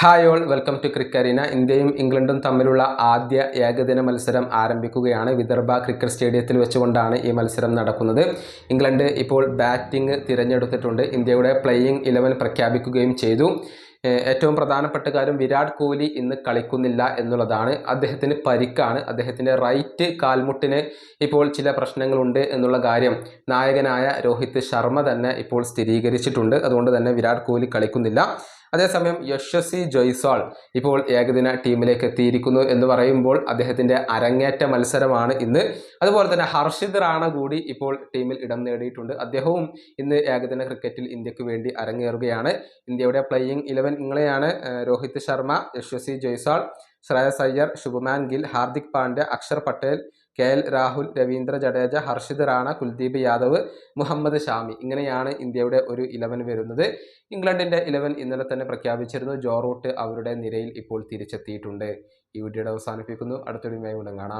Hi all welcome to ക്രിക്കരീന ഇന്ത്യയും ഇംഗ്ലണ്ടും തമ്മിലുള്ള ആദ്യ ഏകദിന മത്സരം ആരംഭിക്കുകയാണ്. വിദർഭ ക്രിക്കറ്റ് സ്റ്റേഡിയത്തിൽ വെച്ചുകൊണ്ടാണ് ഈ മത്സരം നടക്കുന്നത്. ഇംഗ്ലണ്ട് ഇപ്പോൾ ബാറ്റിംഗ് തിരഞ്ഞെടുത്തിട്ടുണ്ട്. ഇന്ത്യയുടെ പ്ലേയിങ് ഇലവൻ പ്രഖ്യാപിക്കുകയും ചെയ്തു. ഏറ്റവും പ്രധാനപ്പെട്ട കാര്യം വിരാട് കോഹ്ലി ഇന്ന് കളിക്കുന്നില്ല എന്നുള്ളതാണ്. അദ്ദേഹത്തിന് പരിക്കാണ്. അദ്ദേഹത്തിന്റെ റൈറ്റ് കാൽമുട്ടിന് ഇപ്പോൾ ചില പ്രശ്നങ്ങളുണ്ട് എന്നുള്ള കാര്യം നായകനായ രോഹിത് ശർമ്മ തന്നെ ഇപ്പോൾ സ്ഥിരീകരിച്ചിട്ടുണ്ട്. അതുകൊണ്ട് തന്നെ വിരാട് കോഹ്ലി കളിക്കുന്നില്ല. അതേസമയം യശസ്വി ജയ്സ്വാൾ ഇപ്പോൾ ഏകദിന ടീമിലേക്ക് എത്തിയിരിക്കുന്നു എന്ന് പറയുമ്പോൾ അദ്ദേഹത്തിന്റെ അരങ്ങേറ്റ മത്സരമാണ് ഇന്ന്. അതുപോലെ തന്നെ ഹർഷിദ് റാണ കൂടി ഇപ്പോൾ ടീമിൽ ഇടം നേടിയിട്ടുണ്ട്. അദ്ദേഹവും ഇന്ന് ഏകദിന ക്രിക്കറ്റിൽ ഇന്ത്യയ്ക്ക് വേണ്ടി അരങ്ങേറുകയാണ്. ഇന്ത്യയുടെ പ്ലേയിങ് ഇലവൻ ഇങ്ങളെയാണ് രോഹിത് ശർമ്മ യശസ്വി ജയ്സ്വാൾ ശ്രേയസ് അയ്യർ ശുഭമാൻ ഗിൽ ഹാർദിക് പാണ്ഡ്യ അക്ഷർ പട്ടേൽ കെ എൽ രാഹുൽ രവീന്ദ്ര ജഡേജ ഹർഷിദ് റാണ കുൽദീപ് യാദവ് മുഹമ്മദ് ഷാമി. ഇങ്ങനെയാണ് ഇന്ത്യയുടെ ഒരു ഇലവൻ വരുന്നത്. ഇംഗ്ലണ്ടിന്റെ ഇലവൻ ഇന്നലെ തന്നെ പ്രഖ്യാപിച്ചിരുന്നു. ജോ റൂട്ട് അവരുടെ നിരയിൽ ഇപ്പോൾ തിരിച്ചെത്തിയിട്ടുണ്ട്. ഈ വീഡിയോയുടെ അവസാനിപ്പിക്കുന്നു. അടുത്തൊരു ഉടൻ കാണാം.